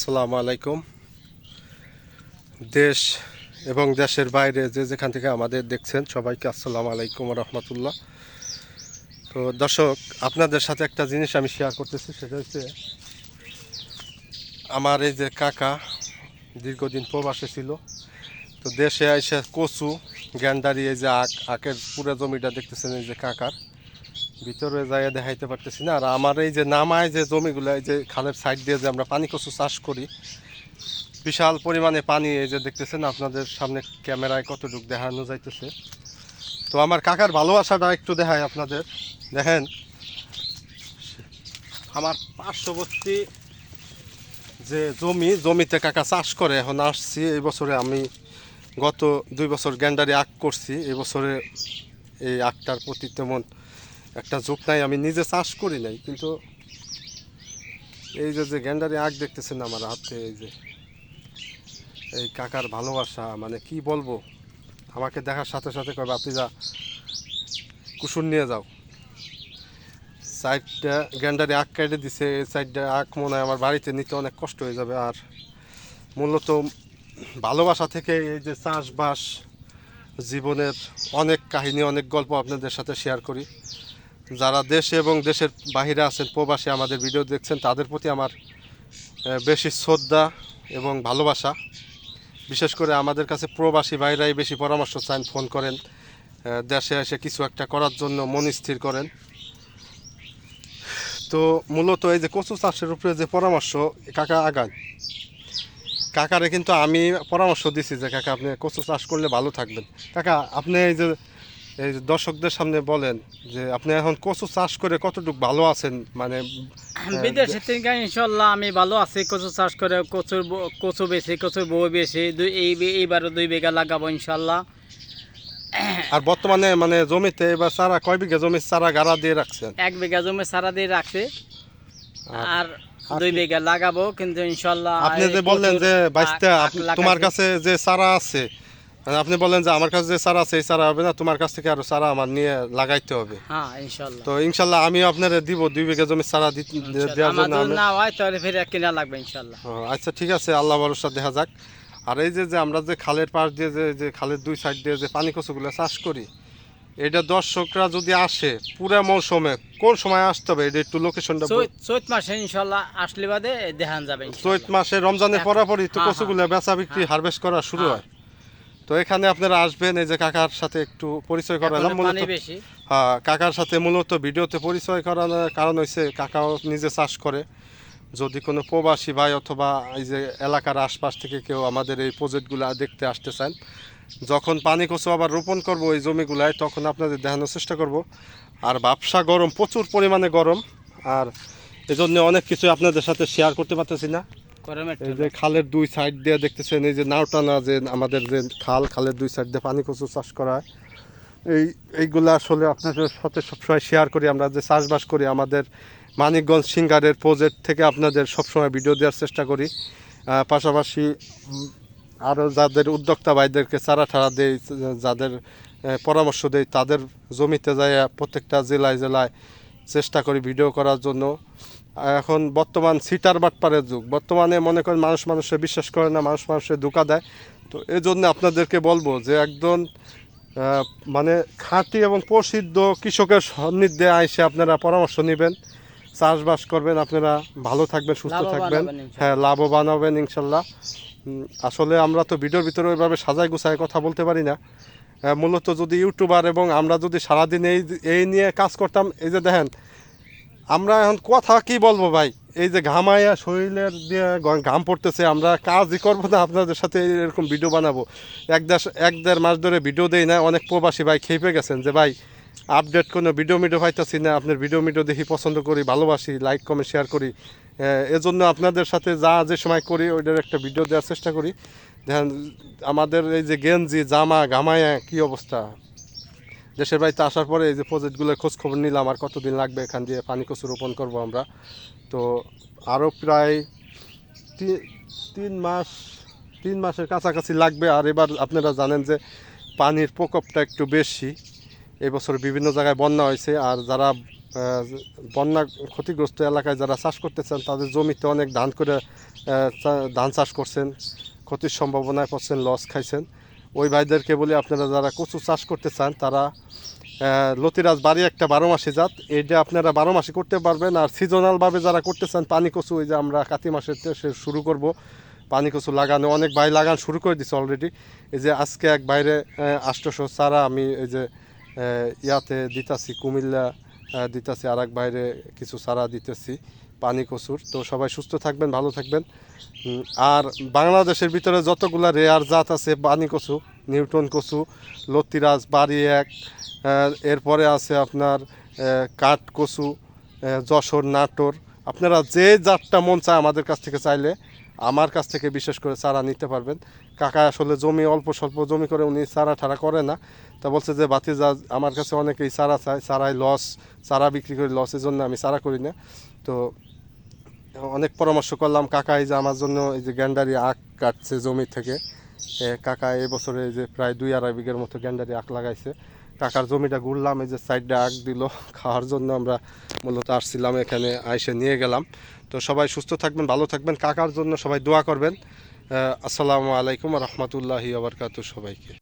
আসসালামু আলাইকুম। দেশ এবং দেশের বাইরে যে যেখান থেকে আমাদের দেখছেন সবাইকে আসসালামু আলাইকুম রহমতুল্লাহ। তো দর্শক, আপনাদের সাথে একটা জিনিস আমি শেয়ার করতেছি, সেটা হচ্ছে আমার এই যে কাকা দীর্ঘদিন প্রবাসে ছিল, তো দেশে এসে কচু, গ্যান্ডারি, এই যে আখ, আখের পুরো জমিটা দেখতেছেন এই যে কাকার। ভিতরে যাই দেখাইতে পারতেছি না। আর আমার এই যে নামায় যে জমিগুলো, এই যে খালের সাইড দিয়ে যে আমরা পানি কচু চাষ করি, বিশাল পরিমাণে পানি এই যে দেখতেছেন, আপনাদের সামনে ক্যামেরায় কতটুকু দেখানো যাইতেছে। তো আমার কাকার ভালোবাসাটা একটু দেখায় আপনাদের। দেখেন, আমার পার্শ্ববর্তী যে জমি, জমিতে কাকা চাষ করে, এখন আসছি। এই বছরে আমি গত দুই বছর গ্যান্ডারি আখ করছি। এই বছরে এই আখটার প্রতি তেমন একটা নাই, আমি নিজে চাষ করি নাই, কিন্তু এই যে যে গ্যান্ডারি আখ দেখতেছেন আমার হাতে, এই যে, এই কাকার ভালোবাসা মানে কি বলব? আমাকে দেখার সাথে সাথে কবে আপনি যা কুসুর নিয়ে যাও। সাইডটা গ্যান্ডারি আখ কেটে দিছে, এই সাইডটা আখ মনে হয় আমার বাড়িতে নিতে অনেক কষ্ট হয়ে যাবে। আর মূলত ভালোবাসা থেকে এই যে চাষবাস জীবনের অনেক কাহিনী, অনেক গল্প আপনাদের সাথে শেয়ার করি। যারা দেশে এবং দেশের বাহিরে আছেন, প্রবাসী আমাদের ভিডিও দেখছেন, তাদের প্রতি আমার বেশি শ্রদ্ধা এবং ভালোবাসা। বিশেষ করে আমাদের কাছে প্রবাসী ভাইরাই বেশি পরামর্শ চান, ফোন করেন দেশে এসে কিছু একটা করার জন্য মন স্থির করেন। তো মূলত এই যে কচু চাষের উপরে যে পরামর্শ কাকা আগান। কাকারে কিন্তু আমি পরামর্শ দিছি যে, কাকা আপনি কচু চাষ করলে ভালো থাকবেন। কাকা, আপনি এই যে এই দর্শকদের সামনে বলেন যে আপনি এখন কচু চাষ করে কতটুকু ভালো আছেন? মানে বিদেশে থেকে ইনশাল্লাহ আমি ভালো আছি কচু চাষ করে কচুর কচু বেশি কচুর বউ বেশি দুই এই এইবারও দুই বিঘা লাগাবো ইনশাল্লাহ আর বর্তমানে মানে জমিতে এবার চারা কয় বিঘা জমির চারা গাড়া দিয়ে রাখছেন? এক বিঘা জমি সারা দিয়ে রাখছে। আর- দুই বিঘা লাগাবো কিন্তু ইনশাল্লাহ আপনি যে বললেন যে বাইশটা। তোমার কাছে যে চারা আছে আপনি বলেন যে আমার কাছে যে চারা আছে এই চারা হবে না তোমার কাছ থেকে আরও চারা আমার নিয়ে লাগাইতে হবে। হ্যাঁ তো ইনশাল্লাহ আমি আপনার দিব দুই বিঘা জমি চারা দেওয়ার জন্য আমি না হয় তাহলে ফিরে কিনা লাগবে ইনশাল্লাহ। আচ্ছা ঠিক আছে আল্লাহ ভরসা দেখা যাক। আর এই যে যে আমরা যে খালের পাশ দিয়ে যে যে খালের দুই সাইড দিয়ে যে পানি কচুগুলো চাষ করি এটা দর্শকরা যদি আসে পুরা মৌসুমে কোন সময় আসতে হবে? এটা একটু লোকেশনটা চৈত মাসে ইনশাল্লাহ আসলে বাদে দেখান যাবে চৈত মাসে রমজানের পরাপরই তো হ্যাঁ, কচুগুলো বেচা বিক্রি হ্যাঁ। হারভেস্ট করা শুরু হ্যাঁ। তো এখানে আপনারা আসবেন এই যে কাকার সাথে একটু পরিচয় করালাম মূলত হ্যাঁ কাকার সাথে মূলত ভিডিওতে পরিচয় করানোর কারণ হয়েছে কাকাও নিজে চাষ করে। যদি কোনো প্রবাসী ভাই অথবা এই যে এলাকার আশপাশ থেকে কেউ আমাদের এই প্রজেক্টগুলো দেখতে আসতে চান যখন পানি কচু আবার রোপণ করব এই জমিগুলায় তখন আপনাদের দেখানোর চেষ্টা করব। আর ব্যবসা গরম প্রচুর পরিমাণে গরম আর এজন্য অনেক কিছু আপনাদের সাথে শেয়ার করতে পারতেছি না। এই যে খালের দুই সাইড দিয়ে দেখতেছেন এই যে নাওটানা যে আমাদের যে খাল খালের দুই সাইড দিয়ে পানি কচু চাষ করা হয়। এই এইগুলো আসলে আপনাদের সাথে সবসময় শেয়ার করি আমরা যে চাষবাস করি আমাদের মানিকগঞ্জ সিঙ্গারের প্রজেক্ট থেকে আপনাদের সবসময় ভিডিও দেওয়ার চেষ্টা করি। পাশাপাশি আরও যাদের উদ্যোক্তা ভাইদেরকে চারা ঠারা দেই যাদের পরামর্শ দেই তাদের জমিতে যায় প্রত্যেকটা জেলায় জেলায় চেষ্টা করি ভিডিও করার জন্য। এখন বর্তমান সিটার বাটপারের যুগ। বর্তমানে মনে করেন মানুষ মানুষে বিশ্বাস করে না মানুষ মানুষে ধোকা দেয়। তো এই জন্য আপনাদেরকে বলব যে একজন মানে খাঁটি এবং প্রসিদ্ধ কৃষকের সান্নিধ্যে আইসে আপনারা পরামর্শ নেবেন চাষবাস করবেন আপনারা ভালো থাকবেন সুস্থ থাকবেন। হ্যাঁ লাভবান হবেন ইনশাল্লাহ। আসলে আমরা তো ভিডিওর ভিতরে ওইভাবে সাজাই গুছায় কথা বলতে পারি না। মূলত যদি ইউটিউবার এবং আমরা যদি সারাদিন এই এই নিয়ে কাজ করতাম এই যে দেখেন আমরা এখন কথা কি বলব ভাই? এই যে ঘামাইয়া শরীরের দিয়ে ঘাম পড়তেছে, আমরা কাজই করব না, আপনাদের সাথে এরকম ভিডিও বানাবো। এক দেশ, এক দেড় মাস ধরে ভিডিও দেই না, অনেক প্রবাসী ভাই খেপে গেছেন যে, ভাই আপডেট কোনো ভিডিও মিডিও পাইতেছি না, আপনার ভিডিও মিডিও দেখি পছন্দ করি, ভালোবাসি লাইক কমেন্ট শেয়ার করি। এজন্য আপনাদের সাথে যা যে সময় করি, ওইটার একটা ভিডিও দেওয়ার চেষ্টা করি। দেখেন, আমাদের এই যে গেঞ্জি, জামা ঘামায়া কি অবস্থা? দেশের বাড়িতে আসার পরে এই যে প্রজেক্টগুলোর খোঁজ খবর নিলাম, আর কতদিন লাগবে এখান দিয়ে পানি কচু রোপণ করব আমরা। তো আরও প্রায় তিন মাস, তিন মাসের কাছাকাছি লাগবে। আর এবার আপনারা জানেন যে পানির প্রকোপটা একটু বেশি। এবছর বিভিন্ন জায়গায় বন্যা হয়েছে, আর যারা বন্যা ক্ষতিগ্রস্ত এলাকায় যারা চাষ করতে চান, তাদের জমিতে অনেক ধান করে ধান চাষ করছেন, ক্ষতির সম্ভাবনায় পড়ছেন, লস খাইছেন। ওই ভাইদেরকে বলি, আপনারা যারা কচু চাষ করতে চান, তারা লতিরাজ বাড়ি একটা বারো মাসি জাত। এইটা আপনারা বারো মাসে করতে পারবেন। আর সিজনালভাবে যারা করতে চান, পানি কচু, ওই যে আমরা কাতি মাসে শুরু করব। পানি কচু লাগানো, অনেক ভাই লাগান শুরু করে দিছে অলরেডি এই যে আজকে এক বাইরে আষ্টশো চারা আমি এই যে ইয়াতে দিতাছি, কুমিল্লা দিতাছি আর এক বাইরে কিছু চারা দিতেছি। পানি কচুর। তো সবাই সুস্থ থাকবেন, ভালো থাকবেন। আর বাংলাদেশের ভিতরে যতগুলো রেয়ার জাত আছে, পানি কচু নিউটন কচু, লতিরাজ, বাড়ি এক এরপরে আছে আপনার কাঠ কচু যশোর, নাটোর আপনারা যে জাতটা মন চায় আমাদের কাছ থেকে চাইলে আমার কাছ থেকে বিশেষ করে চারা নিতে পারবেন। কাকা আসলে জমি অল্প স্বল্প জমি করে উনি চারা ঠারা করে না। তা বলছে যে বাতি বাতিজা, আমার কাছে অনেকেই চারা চায় চারাই লস চারা বিক্রি করি লস এই জন্য আমি চারা করি না। তো অনেক পরামর্শ করলাম কাকা, এই যে আমার জন্য এই যে গ্যান্ডারি আখ কাটছে জমি থেকে। কাকা এবছরে যে প্রায় দুই আড়াই বিঘের মতো গ্যান্ডারি আখ লাগাইছে। কাকার জমিটা ঘুরলাম, এই যে সাইডটা আগ দিল, খাওয়ার জন্য আমরা মূলত আসছিলাম, এখানে আইসে নিয়ে গেলাম। তো সবাই সুস্থ থাকবেন, ভালো থাকবেন, কাকার জন্য সবাই দোয়া করবেন। আসসালামু আলাইকুম রহমতুল্লাহি আবরকাত সবাইকে।